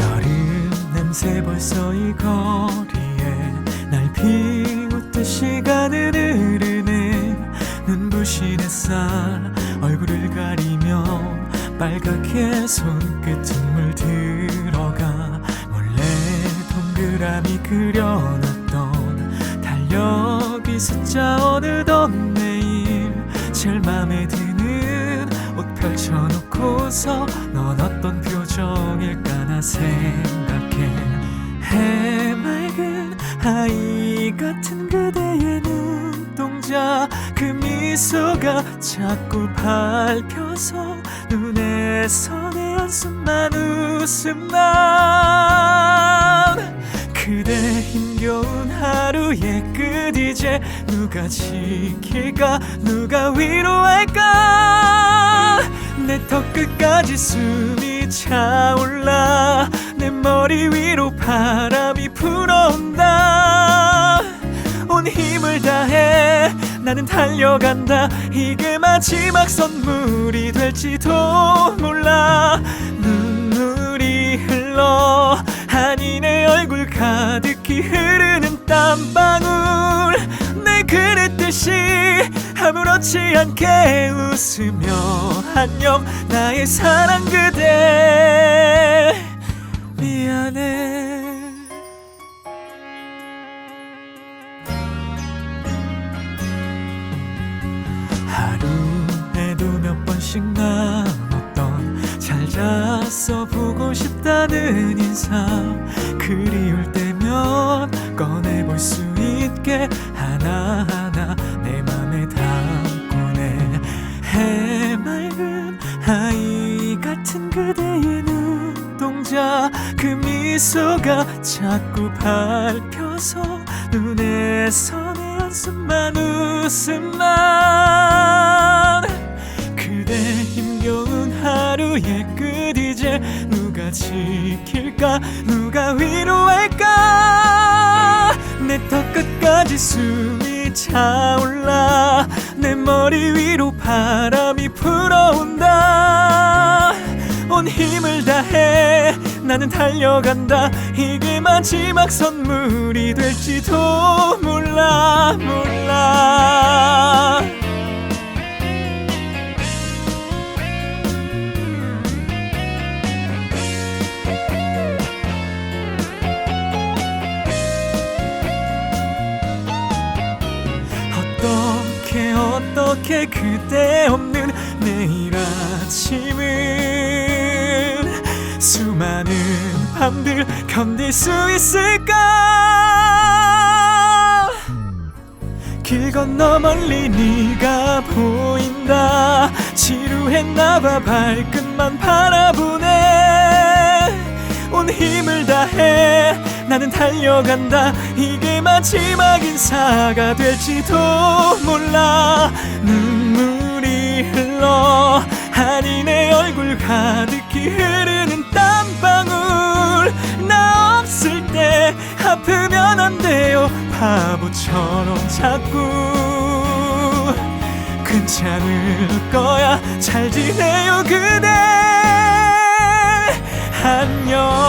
여름 냄새 벌써 이 거리에 날 비웃듯 시간은 흐르네. 눈부신 햇살 얼굴을 가리며 빨갛게 손끝은 물들어가 몰래 동그라미 그려놔 이 숫자 어느덧 매일 제일 맘에 드는 옷 펼쳐놓고서 넌 어떤 표정일까 나 생각해. 해맑은 아이 같은 그대의 눈동자 그 미소가 자꾸 밟혀서 눈에서 내 한숨만 웃음만 누가 지킬까 누가 위로할까? 내 턱 끝까지 숨이 차올라. 내 머리 위로 바람이 불어온다. 온 힘을 다해 나는 달려간다. 이게 마지막 선물이 될지도 몰라. 눈물이 흘러. 내 얼굴 가득 듯이 아무렇지 않게 웃으며 안녕 나의 사랑 그대. 미안해. 하루에도 몇 번씩 나눴던 잘 잤어 보고 싶다는 인사 그리울 때면 꺼내볼 수 있게 눈동자 그 미소가 자꾸 밟혀서 눈에서 내 한숨만 웃음만. 그대 힘겨운 하루의 끝 이제 누가 지킬까? 누가 위로할까? 내 턱 끝까지 숨이 차올라 나는 달려간다. 이게 마지막 선물이 될지도 몰라 몰라. 어떻게 어떻게 그대 없 견딜 수 있을까? 길 건너 멀리 네가 보인다. 지루했나봐 발끝만 바라보네. 온 힘을 다해 나는 달려간다. 이게 마지막 인사가 될지도 몰라. 눈물이 흘러 내 얼굴 가득히 흐르 아프면 안 돼요. 바보처럼 자꾸 괜찮을 거야. 잘 지내요 그대. 안녕.